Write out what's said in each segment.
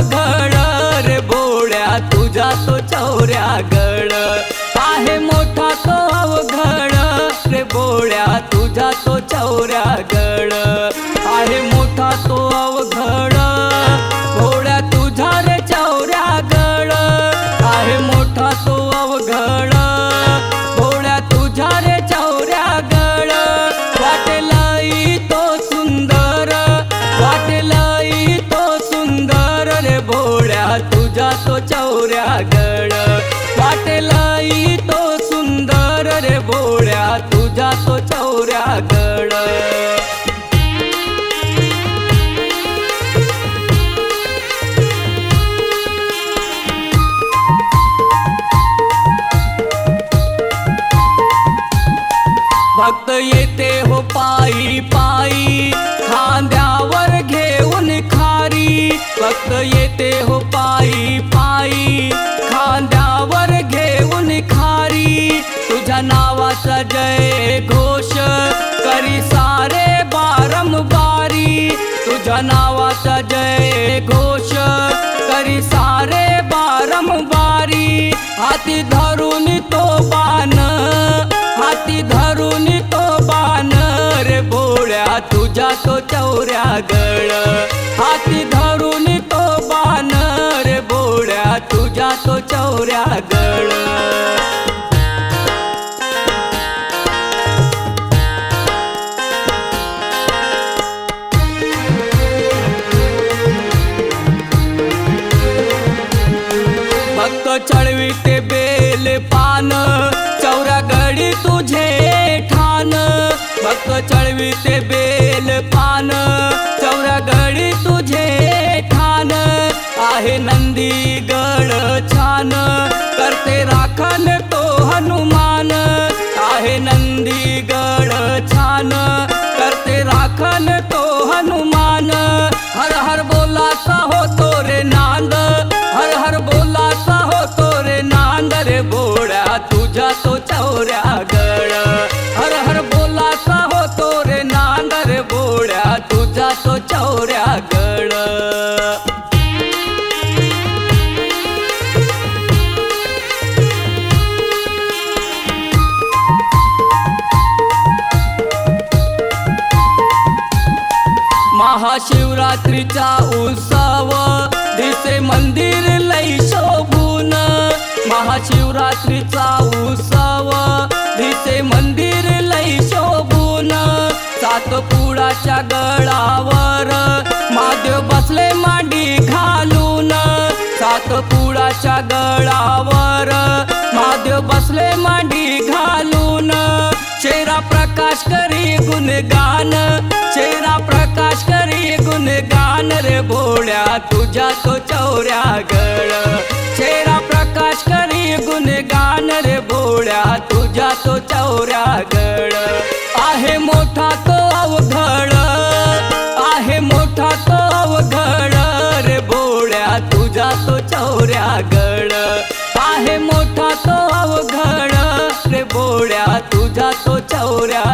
घड रे बोळ्या तुझा तो चौऱ्या गड. आहे मोठा तो अवघड रे बोळ्या तुझा तो चौऱ्या गड. चौऱ्या गड. वाटेलाई तो सुंदर रे बोळ्या तुझा तो चौऱ्या गड. भक्त येते हो पायी पायी. भक्त येते हो पायी पायी. खांद्यावर घेऊन खारी. तुझ्या नावाचा जय घोष. करी सारे बारंबारी. तुझ्या नावाचा जय घोष. करी सारे बारंबारी. हाती धरून तो बाण. हाती धरून तो बाण. रे भोळ्या तुझ्या तो चौऱ्या गळ. हाती धरून चौऱ्या भक्त चढविते बेल पान चौऱ्या गडी तुझे ठाण भक्त चढविते बेल पान आहे नंदी गड छान. करते राखण तो हनुमान. आहे नंदी गड छान. महाशिवरात्रीचा उत्सव. दिसे मंदिर लई शोभून. महाशिवरात्रीचा उत्सव. दिसे मंदिर लई शोभून. सातपुडाच्या गळावर महादेव बसले मांडी घालून. सातपुडाच्या गळावर महादेव बसले मांडी घालून. चेहरा प्रकाश करी गुणगान. तुझ्या तो चौऱ्या गळ. चेहरा प्रकाश करी गुणगान रे भोळ्या तुझ्या तो चौऱ्या गळ. आहे मोठा तो अवघड आहे मोठा तो अवघड रे भोळ्या तुझा तो चौऱ्या गळ. आहे मोठा तो अवघड रे भोळ्या तुझा तो चौऱ्या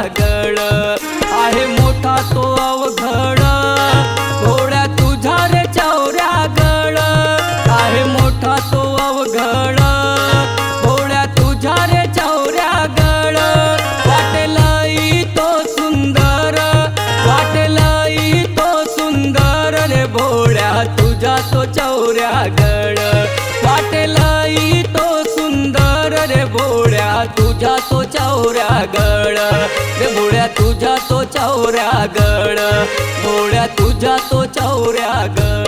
चौऱ्या गड वाटेलाई तो सुंदर रे भोळ्या तुझ्या तो चौऱ्या गड रे भोळ्या तुझ्या तो चौऱ्या गड भोळ्या तुझ्या तो चौऱ्या गड